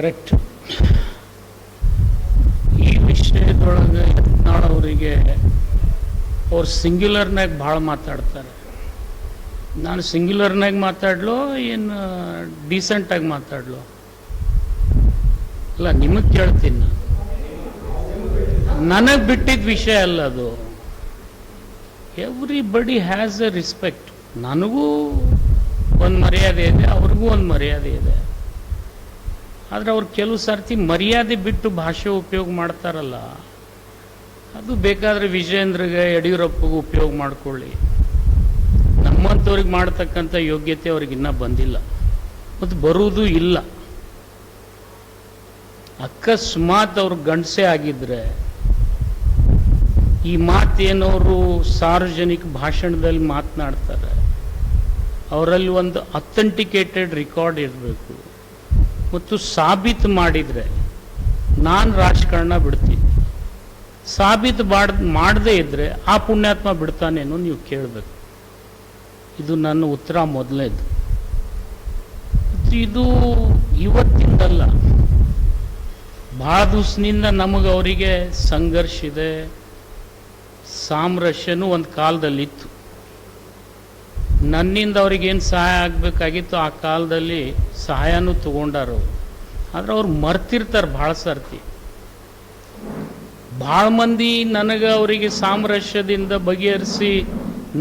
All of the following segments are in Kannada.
ಕರೆಕ್ಟ್ ಈ ವಿಷಯದೊಳಗೆ ಯತ್ನಾಳ್ ಅವರಿಗೆ ಅವ್ರು ಸಿಂಗ್ಯುಲರ್ನಾಗ ಭಾಳ ಮಾತಾಡ್ತಾರೆ. ನಾನು ಸಿಂಗ್ಯುಲರ್ನಾಗ ಮಾತಾಡ್ಲೋ, ಏನು ಡೀಸೆಂಟಾಗಿ ಮಾತಾಡ್ಲೋ? ಅಲ್ಲ, ನಿಮಗೆ ಕೇಳ್ತೀನಿ. ನಾನು ನನಗೆ ಬಿಟ್ಟಿದ್ದ ವಿಷಯ ಅಲ್ಲ ಅದು. ಎವ್ರಿಬಡಿ ಹ್ಯಾಸ್ ಎ ರಿಸ್ಪೆಕ್ಟ್ ನನಗೂ ಒಂದು ಮರ್ಯಾದೆ ಇದೆ, ಅವ್ರಿಗೂ ಒಂದು ಮರ್ಯಾದೆ ಇದೆ. ಆದರೆ ಅವ್ರು ಕೆಲವು ಸರ್ತಿ ಮರ್ಯಾದೆ ಬಿಟ್ಟು ಭಾಷೆ ಉಪಯೋಗ ಮಾಡ್ತಾರಲ್ಲ, ಅದು ಬೇಕಾದರೆ ವಿಜಯೇಂದ್ರಗೆ ಯಡಿಯೂರಪ್ಪಗೂ ಉಪಯೋಗ ಮಾಡ್ಕೊಳ್ಳಿ. ನಮ್ಮಂಥವ್ರಿಗೆ ಮಾಡ್ತಕ್ಕಂಥ ಯೋಗ್ಯತೆ ಅವ್ರಿಗೆ ಇನ್ನೂ ಬಂದಿಲ್ಲ. ಮತ್ತು ಬರುವುದೂ ಇಲ್ಲ. ಅಕಸ್ಮಾತ್ ಅವ್ರು ಗಂಡಸೆ ಆಗಿದ್ರೆ, ಈ ಮಾತೇನವರು ಸಾರ್ವಜನಿಕ ಭಾಷಣದಲ್ಲಿ ಮಾತನಾಡ್ತಾರೆ. ಅವರಲ್ಲಿ ಒಂದು ಅಥೆಂಟಿಕೇಟೆಡ್ ರೆಕಾರ್ಡ್ ಇರಬೇಕು. ಮತ್ತು ಸಾಬೀತು ಮಾಡಿದರೆ ನಾನು ರಾಜಕಾರಣ ಬಿಡ್ತೀನಿ. ಸಾಬೀತು ಮಾಡ್ ಮಾಡದೇ ಇದ್ದರೆ ಆ ಪುಣ್ಯಾತ್ಮ ಬಿಡ್ತಾನೇನೋ ನೀವು ಕೇಳಬೇಕು. ಇದು ನನ್ನ ಉತ್ತರ ಮೊದಲನೇದು. ಇದು ಇವತ್ತಿಂದಲ್ಲ. ಭಾಳ ದಿವಸದಿಂದ ನಮಗೆ ಅವರಿಗೆ ಸಂಘರ್ಷ ಇದೆ. ಸಾಮರಸ್ಯನೂ ಒಂದು ಕಾಲದಲ್ಲಿತ್ತು. ನನ್ನಿಂದ ಅವ್ರಿಗೇನು ಸಹಾಯ ಆಗಬೇಕಾಗಿತ್ತು ಆ ಕಾಲದಲ್ಲಿ ಸಹಾಯನೂ ತಗೊಂಡಾರು ಆದ್ರೆ ಅವ್ರು ಮರ್ತಿರ್ತಾರೆ ಭಾಳ ಸರ್ತಿ. ಭಾಳ ಮಂದಿ ನನಗೆ ಅವರಿಗೆ ಸಾಮರಸ್ಯದಿಂದ ಬಗೆಹರಿಸಿ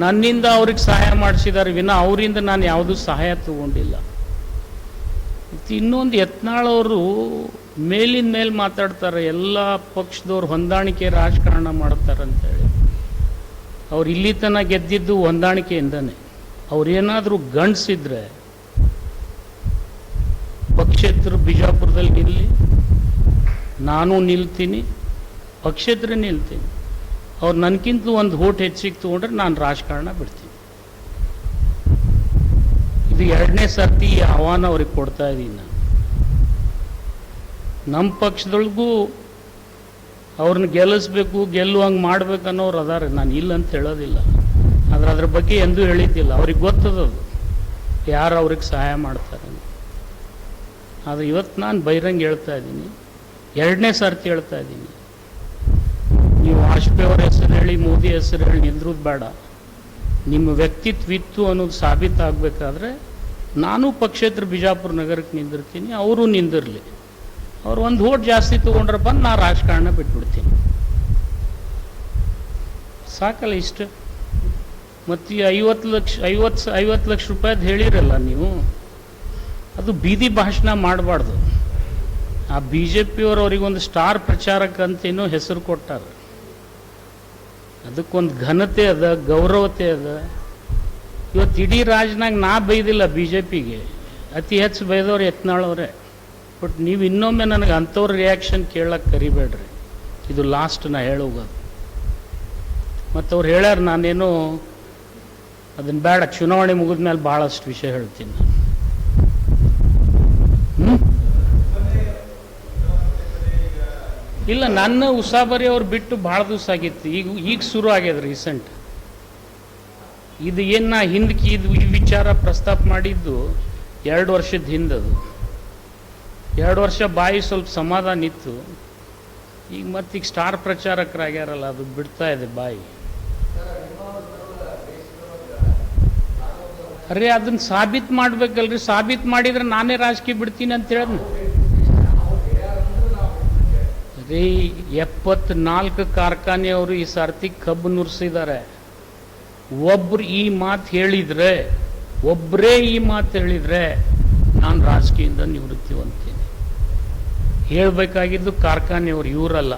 ನನ್ನಿಂದ ಅವ್ರಿಗೆ ಸಹಾಯ ಮಾಡಿಸಿದ್ದಾರೆ ವಿನ ಅವರಿಂದ ನಾನು ಯಾವುದೂ ಸಹಾಯ ತಗೊಂಡಿಲ್ಲ. ಮತ್ತು ಇನ್ನೊಂದು ಯತ್ನಾಳವರು ಮೇಲಿನ ಮೇಲೆ ಮಾತಾಡ್ತಾರೆ, ಎಲ್ಲ ಪಕ್ಷದವ್ರು ಹೊಂದಾಣಿಕೆ ರಾಜಕಾರಣ ಮಾಡ್ತಾರಂತೇಳಿ. ಅವ್ರು ಇಲ್ಲಿ ತನಕ ಗೆದ್ದಿದ್ದು ಹೊಂದಾಣಿಕೆಯಿಂದನೇ. ಅವ್ರೇನಾದರೂ ಗಂಡಸಿದ್ರೆ ಪಕ್ಷೇತ್ರ ಬಿಜಾಪುರದಲ್ಲಿ ನಿಲ್ಲಿ, ನಾನು ನಿಲ್ತೀನಿ, ಪಕ್ಷೇತರ ನಿಲ್ತೀನಿ. ಅವ್ರು ನನಗಿಂತ ಒಂದು ಹೋಟ್ ಹೆಚ್ಚಿಗೆ ತೊಗೊಂಡ್ರೆ ನಾನು ರಾಜಕಾರಣ ಬಿಡ್ತೀನಿ. ಇದು ಎರಡನೇ ಸರ್ತಿ ಈ ಆಹ್ವಾನ ಅವ್ರಿಗೆ ಕೊಡ್ತಾ ಇದ್ದೀನಿ ನಾನು. ನಮ್ಮ ಪಕ್ಷದೊಳಗೂ ಅವ್ರನ್ನ ಗೆಲ್ಲಿಸ್ಬೇಕು, ಗೆಲ್ಲುವಂಗೆ ಮಾಡ್ಬೇಕು ಅನ್ನೋರು ಅದಾರೆ. ನಾನು ಇಲ್ಲ ಅಂತ ಹೇಳೋದಿಲ್ಲ. ಆದ್ರೆ ಅದ್ರ ಬಗ್ಗೆ ಎಂದೂ ಹೇಳಿದ್ದಿಲ್ಲ. ಅವ್ರಿಗೆ ಗೊತ್ತದದು ಯಾರು ಅವ್ರಿಗೆ ಸಹಾಯ ಮಾಡ್ತಾರೆ ಆದರೆ ಇವತ್ತು ನಾನು ಬಹಿರಂಗ ಹೇಳ್ತಾ ಇದ್ದೀನಿ. ಎರಡನೇ ಸರ್ತಿ ಹೇಳ್ತಾ ಇದ್ದೀನಿ. ನೀವು ವಾಜಪೇಯಿ ಅವ್ರ ಹೆಸರು ಹೇಳಿ, ಮೋದಿ ಹೆಸರು ಹೇಳಿ ನಿಂದ್ರದ್ದು ಬೇಡ. ನಿಮ್ಮ ವ್ಯಕ್ತಿತ್ವ ಇತ್ತು ಅನ್ನೋದು ಸಾಬೀತಾಗಬೇಕಾದ್ರೆ ನಾನು ಪಕ್ಷೇತರ ಬಿಜಾಪುರ ನಗರಕ್ಕೆ ನಿಂದಿರ್ತೀನಿ, ಅವರು ನಿಂದಿರಲಿ. ಅವ್ರು ಒಂದು ಓಟ್ ಜಾಸ್ತಿ ತೊಗೊಂಡ್ರೆ ಬಂದು ನಾನು ರಾಜಕಾರಣ ಬಿಟ್ಬಿಡ್ತೀನಿ. ಸಾಕಲ್ಲ ಇಷ್ಟ? ಮತ್ತು ಈ ಐವತ್ತು ಲಕ್ಷ, ಐವತ್ತು ಐವತ್ತು ಲಕ್ಷ ರೂಪಾಯ್ದು ಹೇಳಿರಲ್ಲ ನೀವು, ಅದು ಬೀದಿ ಭಾಷಣ ಮಾಡಬಾರ್ದು. ಆ ಬಿ ಜೆ ಪಿಯವರು ಅವರಿಗೊಂದು ಸ್ಟಾರ್ ಪ್ರಚಾರಕ್ಕಂತೇನೋ ಹೆಸರು ಕೊಟ್ಟಾರೆ. ಅದಕ್ಕೊಂದು ಘನತೆ ಅದ, ಗೌರವತೆ ಅದ. ಇವತ್ತು ಇಡೀ ರಾಜ್ನಾಗ ನಾ ಬೈದಿಲ್ಲ ಬಿ ಜೆ ಪಿಗೆ. ಅತಿ ಹೆಚ್ಚು ಬೈದವ್ರು ಯತ್ನಾಳವ್ರೆ. ಬಟ್ ನೀವು ಇನ್ನೊಮ್ಮೆ ನನಗೆ ಅಂಥವ್ರ ರಿಯಾಕ್ಷನ್ ಕೇಳಕ್ಕೆ ಕರಿಬೇಡ್ರಿ. ಇದು ಲಾಸ್ಟ್ ನಾ ಹೇಳೋಗೋದು ಮತ್ತು ಅವ್ರು ಹೇಳ್ಯಾರ, ನಾನೇನು ಅದನ್ನ ಬೇಡ, ಚುನಾವಣೆ ಮುಗಿದ ಮೇಲೆ ಭಾಳಷ್ಟು ವಿಷಯ ಹೇಳ್ತೀನಿ ಇಲ್ಲ, ನನ್ನ ಉಸಾಬರಿ ಅವ್ರು ಬಿಟ್ಟು ಭಾಳ ದಿವಸ ಆಗಿತ್ತು. ಈಗ ಈಗ ಶುರು ಆಗ್ಯದ ರೀಸೆಂಟ್. ಇದು ಏನು ನಾ ಹಿಂದಕ್ಕೆ ಇದು ಈ ವಿಚಾರ ಪ್ರಸ್ತಾಪ ಮಾಡಿದ್ದು ಎರಡು ವರ್ಷದ ಹಿಂದದು ಎರಡು ವರ್ಷ ಬಾಯಿ ಸ್ವಲ್ಪ ಸಮಾಧಾನ ಇತ್ತು. ಈಗ ಮತ್ತೀಗ ಸ್ಟಾರ್ ಪ್ರಚಾರಕರಾಗ್ಯಾರಲ್ಲ, ಅದು ಬಿಡ್ತಾ ಇದೆ ಬಾಯಿ. ಅರೆ, ಅದನ್ನ ಸಾಬೀತು ಮಾಡ್ಬೇಕಲ್ರಿ. ಸಾಬೀತು ಮಾಡಿದ್ರೆ ನಾನೇ ರಾಜಕೀಯ ಬಿಡ್ತೀನಿ ಅಂತ ಹೇಳಿದ್ನ. ರೀ ಎಪ್ಪತ್ನಾಲ್ಕು ಕಾರ್ಖಾನೆಯವರು ಈ ಸರ್ತಿ ಕಬ್ಬು ನುರ್ಸಿದ್ದಾರೆ. ಒಬ್ರು ಈ ಮಾತು ಹೇಳಿದ್ರೆ ಒಬ್ಬರೇ ಈ ಮಾತು ಹೇಳಿದ್ರೆ ನಾನು ರಾಜಕೀಯದಿಂದ ನಿವೃತ್ತಿ ಹೊಂದ್ತೀನಿ ಹೇಳಬೇಕಾಗಿದ್ದು ಕಾರ್ಖಾನೆಯವರು ಇವರಲ್ಲ.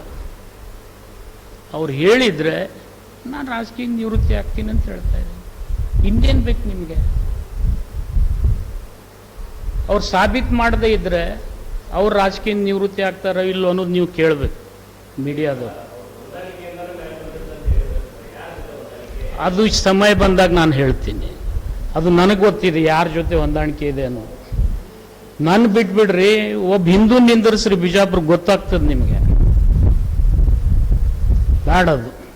ಅವ್ರು ಹೇಳಿದ್ರೆ ನಾನು ರಾಜಕೀಯ ನಿವೃತ್ತಿ ಆಗ್ತೀನಿ ಅಂತ ಹೇಳ್ತಾ ಇದ್ದೀನಿ. ಇನ್ನೇನು ಬೇಕು ನಿಮಗೆ? ಅವ್ರು ಸಾಬೀತು ಮಾಡದೇ ಇದ್ರೆ ಅವ್ರು ರಾಜಕೀಯ ನಿವೃತ್ತಿ ಆಗ್ತಾರೋ ಇಲ್ಲೋ ಅನ್ನೋದು ನೀವು ಕೇಳಬೇಕು ಮೀಡಿಯಾದವ್ರು. ಅದು ಸಮಯ ಬಂದಾಗ ನಾನು ಹೇಳ್ತೀನಿ. ಅದು ನನಗೆ ಗೊತ್ತಿದೆ ಯಾರ ಜೊತೆ ಹೊಂದಾಣಿಕೆ ಇದೆ ಅನ್ನೋ. ನನ್ನ ಬಿಟ್ಬಿಡ್ರಿ ಒಬ್ಬ ಹಿಂದೂ ನಿಂದರ್ಸ್ರಿ ಬಿಜಾಪುರ ಗೊತ್ತಾಗ್ತದೆ ನಿಮಗೆ. ಬೇಡ ಅದು